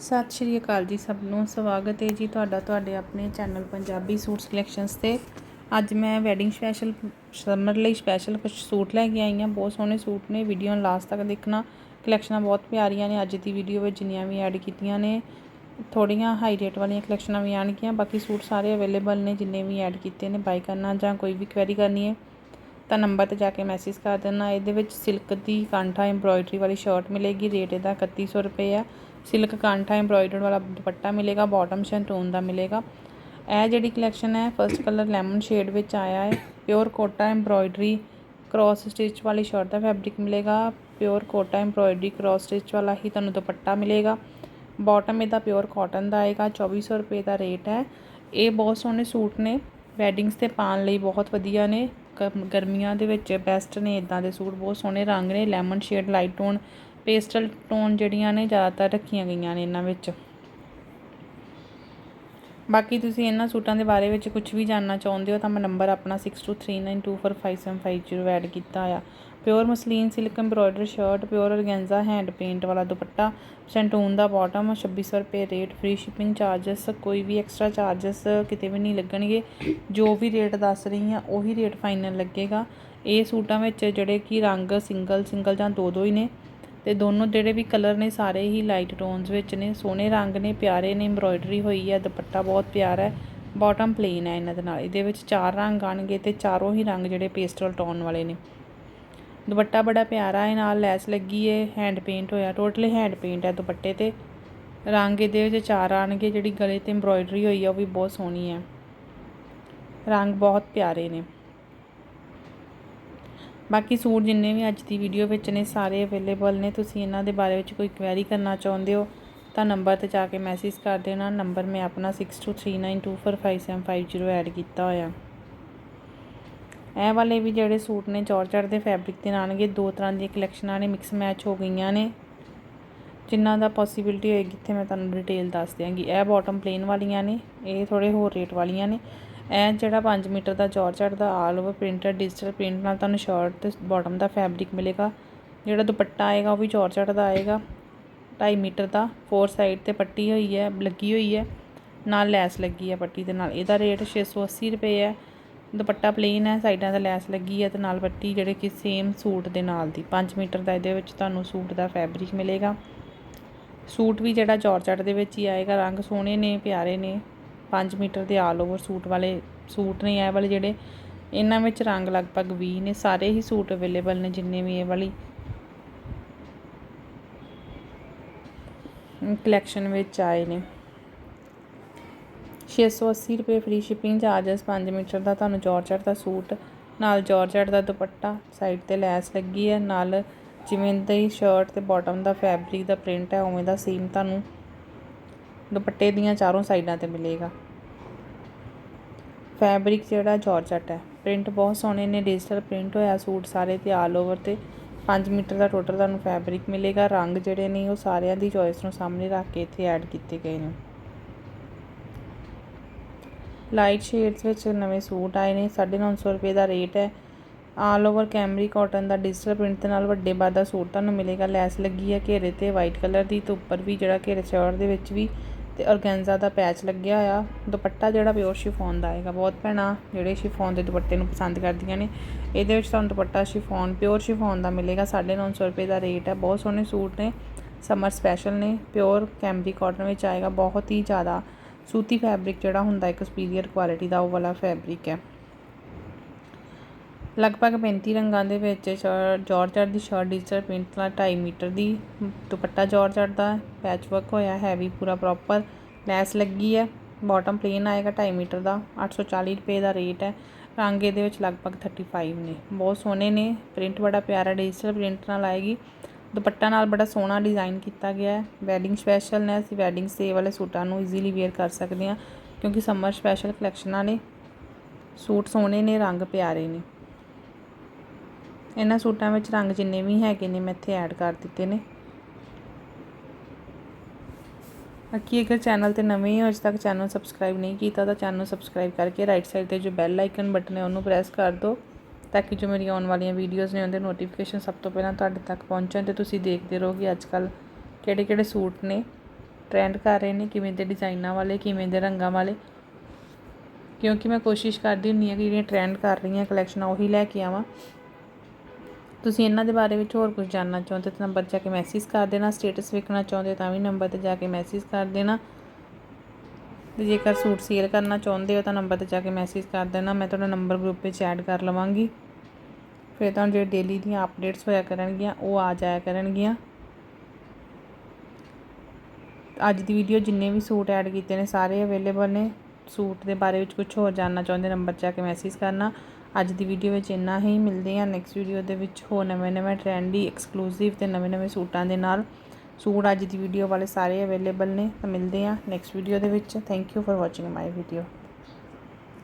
ਸਤਿ ਸ਼੍ਰੀ ਅਕਾਲ ਜੀ ਸਭ ਨੂੰ। ਸਵਾਗਤ ਹੈ ਜੀ ਤੁਹਾਡਾ ਤੁਹਾਡੇ ਆਪਣੇ ਚੈਨਲ ਪੰਜਾਬੀ ਸੂਟ ਕਲੈਕਸ਼ਨਸ ਤੇ। ਅੱਜ ਮੈਂ ਵੈਡਿੰਗ ਸਪੈਸ਼ਲ ਸਮਰ ਲਈ ਸਪੈਸ਼ਲ ਕੁਝ ਸੂਟ ਲੈ ਕੇ ਆਈ ਹਾਂ। ਬਹੁਤ ਸੋਹਣੇ ਸੂਟ ਨੇ। ਵੀਡੀਓ ਨੂੰ ਲਾਸਟ ਤੱਕ ਦੇਖਣਾ। ਕਲੈਕਸ਼ਨਾਂ ਬਹੁਤ ਪਿਆਰੀਆਂ ਨੇ। ਅੱਜ ਦੀ ਵੀਡੀਓ ਵਿੱਚ ਜਿੰਨੀਆਂ ਵੀ ਐਡ ਕੀਤੀਆਂ ਨੇ ਥੋੜੀਆਂ ਹਾਈ ਰੇਟ ਵਾਲੀਆਂ ਕਲੈਕਸ਼ਨਾਂ ਵੀ ਆਣਗੀਆਂ। ਬਾਕੀ ਸੂਟ ਸਾਰੇ ਅਵੇਲੇਬਲ ਨੇ। ਜਿੰਨੇ ਵੀ ਐਡ ਕੀਤੇ ਨੇ ਬਾਈ ਕਰਨਾ ਜਾਂ ਕੋਈ ਵੀ ਕੁਐਰੀ ਕਰਨੀ ਹੈ ਤਾਂ ਨੰਬਰ ਤੇ ਜਾ ਕੇ ਮੈਸੇਜ ਕਰ ਦੇਣਾ। ਇਹਦੇ ਵਿੱਚ ਸਿਲਕ ਦੀ ਕਾਂਠਾ ਐਮਬ੍ਰੋਇਡਰੀ ਵਾਲੀ ਸ਼ਰਟ ਮਿਲੇਗੀ ਰੇਟ ਇਹਦਾ ਇਕੱਤੀ ਸੌ ਰੁਪਏ ਆ। ਸਿਲਕ ਕਾਂਠਾ ਐਮਬ੍ਰੋਇਡਰਡ ਵਾਲਾ ਦੁਪੱਟਾ ਮਿਲੇਗਾ ਬਾਟਮ ਸ਼ੈਂਟੂਨ ਦਾ ਮਿਲੇਗਾ। ਇਹ ਜਿਹੜੀ ਕਲੈਕਸ਼ਨ ਹੈ ਫਰਸਟ ਕਲਰ ਲੈਮਨ ਸ਼ੇਡ ਵਿੱਚ ਆਇਆ ਹੈ। Pure Kota embroidery cross stitch ਵਾਲੀ ਸ਼ਰਟ ਦਾ ਫੈਬਰਿਕ ਮਿਲੇਗਾ। Pure Kota embroidery cross stitch ਵਾਲਾ ਹੀ ਤੁਹਾਨੂੰ ਦੁਪੱਟਾ ਮਿਲੇਗਾ। ਬਾਟਮ ਇਹਦਾ ਪਿਓਰ ਕਾਟਨ ਦਾ ਆਏਗਾ 2400 ਰੁਪਏ ਦਾ ਰੇਟ ਹੈ। ਇਹ ਬਹੁਤ ਸੋਹਣੇ ਸੂਟ ਨੇ। ਵੈਡਿੰਗਸ ਤੇ ਪਾਉਣ ਲਈ ਬਹੁਤ ਵਧੀਆ ਨੇ। ਗ- ਗਰਮੀਆਂ ਦੇ ਵਿੱਚ ਬੈਸਟ ਨੇ ਇੱਦਾਂ ਦੇ ਸੂਟ ਬਹੁਤ ਸੋਹਣੇ ਰੰਗ ਨੇ lemon shade light tone pastel tone ਜਿਹੜੀਆਂ ਨੇ ਜ਼ਿਆਦਾਤਰ ਰੱਖੀਆਂ ਗਈਆਂ ਨੇ ਇਹਨਾਂ ਵਿੱਚ। ਬਾਕੀ ਤੁਸੀਂ ਇਹਨਾਂ ਸੂਟਾਂ ਦੇ ਬਾਰੇ ਵਿੱਚ ਕੁਝ ਵੀ ਜਾਣਨਾ ਚਾਹੁੰਦੇ ਹੋ ਤਾਂ ਮੈਂ ਨੰਬਰ ਆਪਣਾ 6239245750 ਐਡ ਕੀਤਾ ਆ। Pure muslin silk embroider shirt pure organza hand paint ਵਾਲਾ ਦੁਪੱਟਾ ਸੈਂਟੂਨ ਦਾ ਬਾਟਮ 2600 ਰੁਪਏ ਰੇਟ ਫ੍ਰੀ ਸ਼ਿਪਿੰਗ ਚਾਰजेस ਕੋਈ ਵੀ ਐਕਸਟਰਾ ਚਾਰजेस ਕਿਤੇ ਵੀ ਨਹੀਂ ਲੱਗਣਗੇ। ਜੋ ਵੀ ਰੇਟ ਦੱਸ ਰਹੀ ਹਾਂ, ਉਹੀ ਰੇਟ ਫਾਈਨਲ ਲੱਗੇਗਾ। ਇਹ ਸੂਟਾਂ ਵਿੱਚ ਜਿਹੜੇ ਕਿ ਰੰਗ ਸਿੰਗਲ ਸਿੰਗਲ ਜਾਂ ਦੋ ਦੋ ਹੀ ਨੇ। ਤੇ ਦੋਨੋਂ ਜਿਹੜੇ ਵੀ ਕਲਰ ਨੇ, ਸਾਰੇ ਹੀ ਲਾਈਟ ਟੋਨਸ ਵਿੱਚ ਨੇ। ਸੋਹਣੇ ਰੰਗ ਨੇ, ਪਿਆਰੇ ਨੇ ਐਮਬ੍ਰੋਇਡਰੀ ਹੋਈ ਹੈ ਦੁਪੱਟਾ ਬਹੁਤ ਪਿਆਰਾ ਹੈ। ਬਾਟਮ ਪਲੇਨ ਹੈ ਇਹਨਾਂ ਦੇ ਨਾਲ। ਇਹਦੇ ਵਿੱਚ ਚਾਰ ਰੰਗ ਆਣਗੇ ਤੇ ਚਾਰੋਂ ਹੀ ਰੰਗ ਜਿਹੜੇ ਪੇਸਟਲ ਟੋਨ ਵਾਲੇ ਨੇ। ਦੁਪੱਟਾ ਬੜਾ ਪਿਆਰਾ ਹੈ ਨਾਲ ਲੈਸ ਲੱਗੀ ਹੈ ਹੈਂਡ ਪੇਂਟ ਹੋਇਆ ਟੋਟਲੀ ਹੈਂਡ ਪੇਂਟ ਹੈ ਦੁਪੱਟੇ ਤੇ। ਰੰਗ ਇਹਦੇ ਵਿੱਚ ਚਾਰ ਆਣਗੇ, ਜਿਹੜੀ ਗਲੇ ਤੇ ਐਮਬ੍ਰੋਇਡਰੀ ਹੋਈ ਆ, ਉਹ ਵੀ ਬਹੁਤ ਸੋਹਣੀ ਹੈ ਰੰਗ ਬਹੁਤ ਪਿਆਰੇ ਨੇ। ਬਾਕੀ ਸੂਟ ਜਿੰਨੇ ਵੀ ਅੱਜ ਦੀ ਵੀਡੀਓ ਵਿੱਚ ਨੇ, ਸਾਰੇ ਅਵੇਲੇਬਲ ਨੇ। ਤੁਸੀਂ ਇਹਨਾਂ ਦੇ ਬਾਰੇ ਵਿੱਚ ਕੋਈ ਕੁਐਰੀ ਕਰਨਾ ਚਾਹੁੰਦੇ ਹੋ, ਤਾਂ ਨੰਬਰ ਤੇ ਜਾ ਕੇ ਮੈਸੇਜ ਕਰ ਦੇਣਾ। ਨੰਬਰ ਮੈਂ ਆਪਣਾ 6239245750 ਐਡ ਕੀਤਾ ਹੋਇਆ। ਇਹ ਵਾਲੇ ਵੀ ਜਿਹੜੇ ਸੂਟ ਨੇ ਜੌਰਜਟ ਦੇ ਫੈਬਰਿਕ ਦੇ ਨਾਲਗੇ ਦੋ ਤਰ੍ਹਾਂ ਦੀਆਂ ਕਲੈਕਸ਼ਨਾਂ ਨੇ ਮਿਕਸ ਮੈਚ ਹੋ ਗਈਆਂ ਨੇ। ਜਿਨ੍ਹਾਂ ਦਾ ਪੋਸੀਬਿਲਿਟੀ ਹੋਏਗੀ, ਇੱਥੇ ਮੈਂ ਤੁਹਾਨੂੰ ਡਿਟੇਲ ਦੱਸ ਦਿਆਂਗੀ। ਇਹ ਬਾਟਮ ਪਲੇਨ ਵਾਲੀਆਂ ਨੇ, ਇਹ ਥੋੜੇ ਹੋਰ ਰੇਟ ਵਾਲੀਆਂ ਨੇ। ਇਹ ਜਿਹੜਾ 5 ਮੀਟਰ ਦਾ ਜੌਰਜਟ ਦਾ all over printed digital print ਨਾਲ ਤੁਹਾਨੂੰ ਸ਼ਰਟ ਤੇ ਬਾਟਮ ਦਾ ਫੈਬਰਿਕ ਮਿਲੇਗਾ। ਜਿਹੜਾ ਦੁਪੱਟਾ ਆਏਗਾ, ਉਹ ਵੀ ਜੌਰਜਟ ਦਾ ਆਏਗਾ। 2.5 ਮੀਟਰ ਦਾ ਫੋਰ ਸਾਈਡ ਤੇ ਪੱਟੀ ਹੋਈ ਹੈ, ਲੱਗੀ ਹੋਈ ਹੈ। ਨਾਲ ਲੈਸ ਲੱਗੀ ਹੈ ਪੱਟੀ ਦੇ ਨਾਲ। ਇਹਦਾ ਰੇਟ 680 ਰੁਪਏ ਹੈ। ਦੁਪੱਟਾ ਪਲੇਨ ਹੈ, ਸਾਈਡਾਂ ਤੇ ਲੈਸ ਲੱਗੀ ਹੈ ਤੇ ਨਾਲ ਪੱਟੀ ਜਿਹੜੇ ਕਿ ਸੇਮ ਸੂਟ ਦੇ ਨਾਲ ਦੀ। 5 ਮੀਟਰ ਦਾ ਇਹਦੇ ਵਿੱਚ ਤੁਹਾਨੂੰ ਸੂਟ ਦਾ ਫੈਬਰਿਕ ਮਿਲੇਗਾ। ਸੂਟ ਵੀ ਜਿਹੜਾ ਜੌਰਜਟ ਦੇ ਵਿੱਚ ਹੀ ਆਏਗਾ, ਰੰਗ ਸੋਹਣੇ ਨੇ, ਪਿਆਰੇ ਨੇ। 5 ਮੀਟਰ ਦੇ ਆਲ ਓਵਰ ਸੂਟ ਵਾਲੇ ਸੂਟ ਨੇ ਇਹ ਵਾਲੇ ਜਿਹੜੇ। ਇਹਨਾਂ ਵਿੱਚ ਰੰਗ ਲਗਭਗ 20 ਨੇ, ਸਾਰੇ ਹੀ ਸੂਟ ਅਵੇਲੇਬਲ ਨੇ ਜਿੰਨੇ ਵੀ ਇਹ ਵਾਲੀ। ਕਲੈਕਸ਼ਨ ਵਿੱਚ ਆਏ ਨੇ। 680 ਰੁਪਏ ਫ੍ਰੀ ਸ਼ਿਪਿੰਗ ਚਾਰजेस 5 ਮੀਟਰ ਦਾ, ਤੁਹਾਨੂੰ ਜੌਰਜਟ ਦਾ ਸੂਟ, ਨਾਲ ਜੌਰਜਟ ਦਾ ਦੁਪੱਟਾ ਸਾਈਡ ਤੇ ਲੈਸ ਲੱਗੀ ਹੈ, ਨਾਲ ਜਿਵੇਂ ਦੀ ਸ਼ਰਟ ਤੇ ਬਾਟਮ ਦਾ ਫੈਬਰਿਕ ਦਾ ਪ੍ਰਿੰਟ ਹੈ, ਉਵੇਂ ਦਾ ਸੇਮ ਤੁਹਾਨੂੰ ਦੁਪੱਟੇ ਦੀਆਂ ਚਾਰੋਂ ਸਾਈਡਾਂ ਤੇ ਮਿਲੇਗਾ। ਫੈਬਰਿਕ ਜਿਹੜਾ ਜੌਰਜਟ ਹੈ ਪ੍ਰਿੰਟ ਬਹੁਤ ਸੋਹਣੇ ਨੇ ਡਿਜੀਟਲ ਪ੍ਰਿੰਟ ਹੋਇਆ, ਸੂਟ ਸਾਰੇ ਤੇ ਆਲ ਓਵਰ ਤੇ 5 ਮੀਟਰ ਦਾ ਟੋਟਲ ਤੁਹਾਨੂੰ ਫੈਬਰਿਕ ਮਿਲੇਗਾ, ਰੰਗ ਜਿਹੜੇ ਨੇ ਉਹ ਸਾਰਿਆਂ ਦੀ ਚੋਇਸ ਨੂੰ ਸਾਹਮਣੇ ਰੱਖ ਕੇ ਇੱਥੇ ਐਡ ਕੀਤੇ ਗਏ ਨੇ। ਲਾਈਟ ਸ਼ੇਡਸ ਵਿੱਚ ਨਵੇਂ ਸੂਟ ਆਏ ਨੇ 950 ਰੁਪਏ ਦਾ ਰੇਟ ਹੈ। ਆਲ ਓਵਰ ਕੈਮਰੀ ਕਾਟਨ ਦਾ ਡਿਜੀਟਲ ਪ੍ਰਿੰਟ ਦੇ ਨਾਲ ਵੱਡੇ ਬਾਦ ਦਾ ਸੂਟ ਤੁਹਾਨੂੰ ਮਿਲੇਗਾ। ਲੈਸ ਲੱਗੀ ਹੈ ਘੇਰੇ ਤੇ ਵਾਈਟ ਕਲਰ ਦੀ ਤੇ ਉੱਪਰ ਵੀ ਜਿਹੜਾ ਘੇਰੇ ਸ਼ਰਟ ਦੇ ਵਿੱਚ ਵੀ ਤੇ ਔਰਗੈਂਜ਼ਾ ਦਾ ਪੈਚ ਲੱਗਿਆ ਹੋਇਆ। ਦੁਪੱਟਾ ਜਿਹੜਾ ਪਿਓਰ ਸ਼ਿਫੋਨ ਦਾ ਆਏਗਾ। ਬਹੁਤ ਭੈਣਾਂ ਜਿਹੜੇ ਸ਼ਿਫੋਨ ਦੇ ਦੁਪੱਟੇ ਨੂੰ ਪਸੰਦ ਕਰਦੀਆਂ ਨੇ, ਇਹਦੇ ਵਿੱਚ ਤੁਹਾਨੂੰ ਦੁਪੱਟਾ ਸ਼ਿਫੋਨ, ਪਿਓਰ ਸ਼ਿਫੋਨ ਦਾ ਮਿਲੇਗਾ। 950 ਰੁਪਏ ਦਾ ਰੇਟ ਹੈ। ਬਹੁਤ ਸੋਹਣੇ ਸੂਟ ਨੇ, ਸਮਰ ਸਪੈਸ਼ਲ ਨੇ, ਪਿਓਰ ਕੈਮਰੀ ਕਾਟਨ ਵਿੱਚ ਆਏਗਾ। ਬਹੁਤ ਹੀ ਜ਼ਿਆਦਾ ਸੂਤੀ ਫੈਬਰਿਕ ਜਿਹੜਾ ਹੁੰਦਾ ਇੱਕ ਸੁਪੀਰੀਅਰ ਕੁਆਲਿਟੀ ਦਾ, ਉਹ ਵਾਲਾ ਫੈਬਰਿਕ ਹੈ। ਲਗਭਗ 35 ਰੰਗਾਂ ਦੇ ਵਿੱਚ ਜੌਰਜਟ ਦੀ ਸ਼ਰਟ ਡਿਜੀਟਲ ਪ੍ਰਿੰਟ ਨਾਲ 2.5 ਮੀਟਰ ਦੀ ਦੁਪੱਟਾ ਜੌਰਜਟ ਦਾ ਪੈਚ ਵਰਕ ਹੋਇਆ ਹੈਵੀ ਪੂਰਾ ਪ੍ਰੋਪਰ ਲੈਸ ਲੱਗੀ ਹੈ। ਬਾਟਮ ਪਲੇਨ ਆਏਗਾ 2.5 ਮੀਟਰ ਦਾ 840 ਰੁਪਏ ਦਾ ਰੇਟ ਹੈ। ਰੰਗ ਇਹਦੇ ਵਿੱਚ ਲਗਭਗ 35 ਨੇ। ਬਹੁਤ ਸੋਹਣੇ ਨੇ। ਪ੍ਰਿੰਟ ਬੜਾ ਪਿਆਰਾ ਡਿਜੀਟਲ ਪ੍ਰਿੰਟ ਨਾਲ ਆਏਗੀ। ਦੁਪੱਟਾ ਨਾਲ ਬੜਾ ਸੋਹਣਾ ਡਿਜ਼ਾਈਨ ਕੀਤਾ ਗਿਆ ਹੈ। ਵੈਡਿੰਗ ਸਪੈਸ਼ਲ ਨੇ, ਅਸੀਂ ਵੈਡਿੰਗ ਸੇ ਵਾਲੇ ਸੂਟਾਂ ਨੂੰ ਈਜ਼ੀਲੀ ਵੇਅਰ ਕਰ ਸਕਦੇ ਹਾਂ ਕਿਉਂਕਿ ਸਮਰ ਸਪੈਸ਼ਲ ਕਲੈਕਸ਼ਨਾਂ ਨੇ ਸੂਟ ਸੋਹਣੇ ਨੇ, ਰੰਗ ਪਿਆਰੇ ਨੇ। ਇਹਨਾਂ ਸੂਟਾਂ ਵਿੱਚ ਰੰਗ ਜਿੰਨੇ ਵੀ ਹੈਗੇ ਨੇ, ਮੈਂ ਇੱਥੇ ਐਡ ਕਰ ਦਿੱਤੇ ਨੇ। ਬਾਕੀ ਅਗਰ ਚੈਨਲ ਤੇ ਨਵੇਂ ਹੋ, ਅਜੇ ਤੱਕ ਚੈਨਲ ਸਬਸਕ੍ਰਾਈਬ ਨਹੀਂ ਕੀਤਾ, ਤਾਂ ਚੈਨਲ ਸਬਸਕ੍ਰਾਈਬ ਕਰਕੇ ਰਾਈਟ ਸਾਈਡ ਤੇ ਜੋ ਬੈਲ ਆਈਕਨ ਬਟਨ ਹੈ, ਉਹਨੂੰ ਪ੍ਰੈਸ ਕਰ ਦਿਓ। ਤਾਂ ਕਿ ਜੋ ਮੇਰੀ ਆਉਣ ਵਾਲੀਆਂ ਵੀਡੀਓਜ਼ ਨੇ ਉਹਦੇ ਨੋਟੀਫਿਕੇਸ਼ਨ ਸਭ ਤੋਂ ਪਹਿਲਾਂ ਤੁਹਾਡੇ ਤੱਕ ਪਹੁੰਚਣ ਤੇ ਤੁਸੀਂ ਦੇਖਦੇ ਰਹੋ ਕਿ ਅੱਜ ਕੱਲ ਕਿਹੜੇ ਕਿਹੜੇ ਸੂਟ ਨੇ ਟ੍ਰੈਂਡ ਕਰ ਰਹੇ ਨੇ, ਕਿਵੇਂ ਦੇ ਡਿਜ਼ਾਈਨਾਂ ਵਾਲੇ, ਕਿਵੇਂ ਦੇ ਰੰਗਾਂ ਵਾਲੇ। ਕਿਉਂਕਿ ਮੈਂ ਕੋਸ਼ਿਸ਼ ਕਰਦੀ ਹੁੰਦੀ ਹਾਂ ਕਿ ਜਿਹੜੀਆਂ ਟ੍ਰੈਂਡ ਕਰ ਰਹੀਆਂ ਕਲੈਕਸ਼ਨਾਂ ਉਹੀ ਲੈ ਕੇ ਆਵਾਂ। ਤੁਸੀਂ ਇਹਨਾਂ ਦੇ ਬਾਰੇ ਵਿੱਚ ਹੋਰ ਕੁਝ ਜਾਣਨਾ ਚਾਹੁੰਦੇ ਤਾਂ ਨੰਬਰ 'ਤੇ ਜਾ ਕੇ ਮੈਸੇਜ ਕਰ ਦੇਣਾ ਸਟੇਟਸ ਵੇਖਣਾ ਚਾਹੁੰਦੇ ਤਾਂ ਵੀ ਨੰਬਰ 'ਤੇ ਜਾ ਕੇ ਮੈਸੇਜ ਕਰ ਦੇਣਾ। ਤੇ ਜੇਕਰ ਸੂਟ ਸੇਲ ਕਰਨਾ ਚਾਹੁੰਦੇ ਹੋ ਤਾਂ ਨੰਬਰ 'ਤੇ ਜਾ ਕੇ ਮੈਸੇਜ ਕਰ ਦੇਣਾ, ਮੈਂ ਤੁਹਾਡਾ ਨੰਬਰ ਗਰੁੱਪ ਵਿੱਚ ਐਡ ਕਰ ਲਵਾਂਗੀ। ਫਿਰ ਤੁਹਾਨੂੰ ਜਿਹੜੇ ਡੇਲੀ ਦੀਆਂ ਅਪਡੇਟਸ ਹੋਇਆ ਕਰਨਗੀਆਂ, ਉਹ ਆ ਜਾਇਆ ਕਰਨਗੀਆਂ। ਅੱਜ ਦੀ ਵੀਡੀਓ ਜਿੰਨੇ ਵੀ ਸੂਟ ਐਡ ਕੀਤੇ ਨੇ, ਸਾਰੇ ਅਵੇਲੇਬਲ ਨੇ। ਸੂਟ ਦੇ ਬਾਰੇ ਵਿੱਚ ਕੁਝ ਹੋਰ ਜਾਣਨਾ ਚਾਹੁੰਦੇ ਨੰਬਰ 'ਚ ਜਾ ਕੇ ਮੈਸੇਜ ਕਰਨਾ। ਅੱਜ ਦੀ ਵੀਡੀਓ ਵਿੱਚ ਇੰਨਾ ਹੀ। ਮਿਲਦੇ ਹਾਂ ਨੈਕਸਟ ਵੀਡੀਓ ਦੇ ਵਿੱਚ ਹੋਰ ਨਵੇਂ ਨਵੇਂ ਟ੍ਰੈਂਡੀ ਐਕਸਕਲੂਸਿਵ ਤੇ ਨਵੇਂ ਨਵੇਂ ਸੂਟਾਂ ਦੇ ਨਾਲ। ਸੂਟ ਅੱਜ ਦੀ ਵੀਡੀਓ ਵਾਲੇ ਸਾਰੇ ਅਵੇਲੇਬਲ ਨੇ, ਤਾਂ ਮਿਲਦੇ ਹਾਂ ਨੈਕਸਟ ਵੀਡੀਓ ਦੇ ਵਿੱਚ। Thank you for watching my video